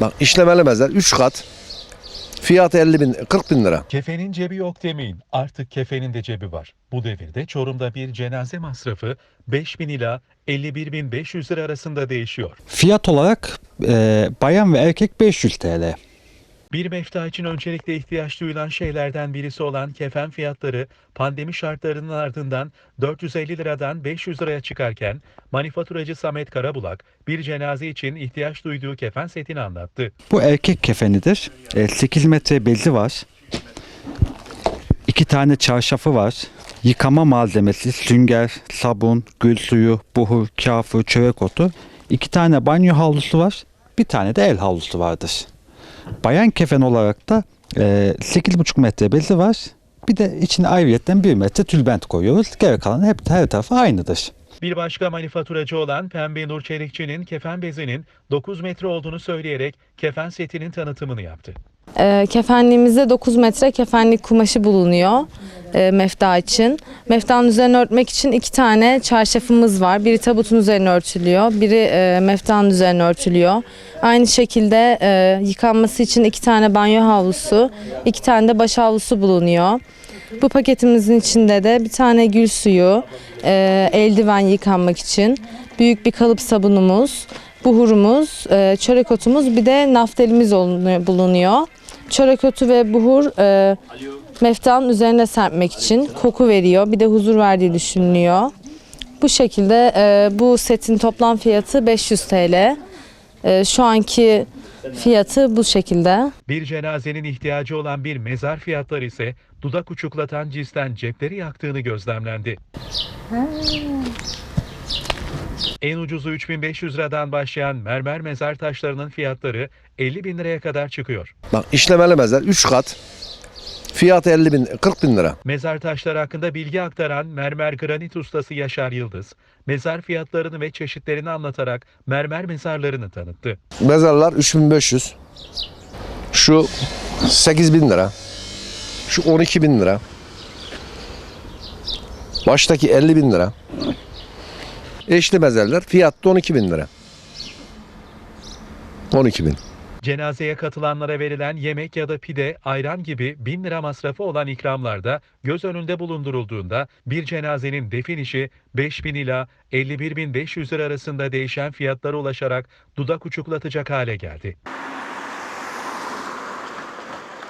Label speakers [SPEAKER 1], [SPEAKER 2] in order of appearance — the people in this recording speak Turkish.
[SPEAKER 1] Bak işlemeli mezar 3 kat. Fiyatı 50 bin, 40 bin lira.
[SPEAKER 2] Kefenin cebi yok demeyin. Artık kefenin de cebi var. Bu devirde Çorum'da bir cenaze masrafı 5000 ila 51.500 lira arasında değişiyor.
[SPEAKER 3] Fiyat olarak e, bayan ve erkek 500 TL.
[SPEAKER 2] Bir mefta için öncelikle ihtiyaç duyulan şeylerden birisi olan kefen fiyatları pandemi şartlarının ardından 450 liradan 500 liraya çıkarken manifaturacı Samet Karabulak bir cenaze için ihtiyaç duyduğu kefen setini anlattı.
[SPEAKER 3] Bu erkek kefenidir. E, 8 metre bezi var. İki tane çarşafı var. Yıkama malzemesi, sünger, sabun, gül suyu, buhur, kafur, çörek otu. İki tane banyo havlusu var. Bir tane de el havlusu vardır. Bayan kefen olarak da e, 8,5 metre bezi var. Bir de içine ayrıyetten 1 metre tülbent koyuyoruz. Geri kalan hep her tarafı aynıdır.
[SPEAKER 2] Bir başka manifaturacı olan Pembe Nur Çelikçi'nin kefen bezinin 9 metre olduğunu söyleyerek kefen setinin tanıtımını yaptı.
[SPEAKER 4] Ee, kefenliğimizde 9 metre kefenlik kumaşı bulunuyor e, mefta için. Meftanın üzerine örtmek için iki tane çarşafımız var. Biri tabutun üzerine örtülüyor, biri e, meftanın üzerine örtülüyor. Aynı şekilde e, yıkanması için iki tane banyo havlusu, iki tane de baş havlusu bulunuyor. Bu paketimizin içinde de bir tane gül suyu, e, eldiven yıkanmak için, büyük bir kalıp sabunumuz, buhurumuz, e, çörek otumuz bir de naftalimiz bulunuyor. Çörek otu ve buhur e, meftanın üzerine serpmek için koku veriyor. Bir de huzur verdiği düşünülüyor. Bu şekilde e, bu setin toplam fiyatı 500 TL. E, şu anki fiyatı bu şekilde.
[SPEAKER 2] Bir cenazenin ihtiyacı olan bir mezar fiyatları ise dudak uçuklatan cinsten cepleri yaktığını gözlemlendi. En ucuzu 3500 liradan başlayan mermer mezar taşlarının fiyatları 50 bin liraya kadar çıkıyor.
[SPEAKER 1] Bak işlemeli mezar 3 kat. Fiyatı 50 bin, 40 bin lira.
[SPEAKER 2] Mezar taşları hakkında bilgi aktaran mermer granit ustası Yaşar Yıldız, mezar fiyatlarını ve çeşitlerini anlatarak mermer mezarlarını tanıttı.
[SPEAKER 1] Mezarlar 3500. Şu 8 bin lira. Şu 12 bin lira. Baştaki 50 bin lira. Eşli mezarlar fiyatta 12 bin lira. 12 bin.
[SPEAKER 2] Cenazeye katılanlara verilen yemek ya da pide, ayran gibi 1000 lira masrafı olan ikramlarda göz önünde bulundurulduğunda bir cenazenin defin işi 5000 ila 51.500 lira arasında değişen fiyatlara ulaşarak dudak uçuklatacak hale geldi.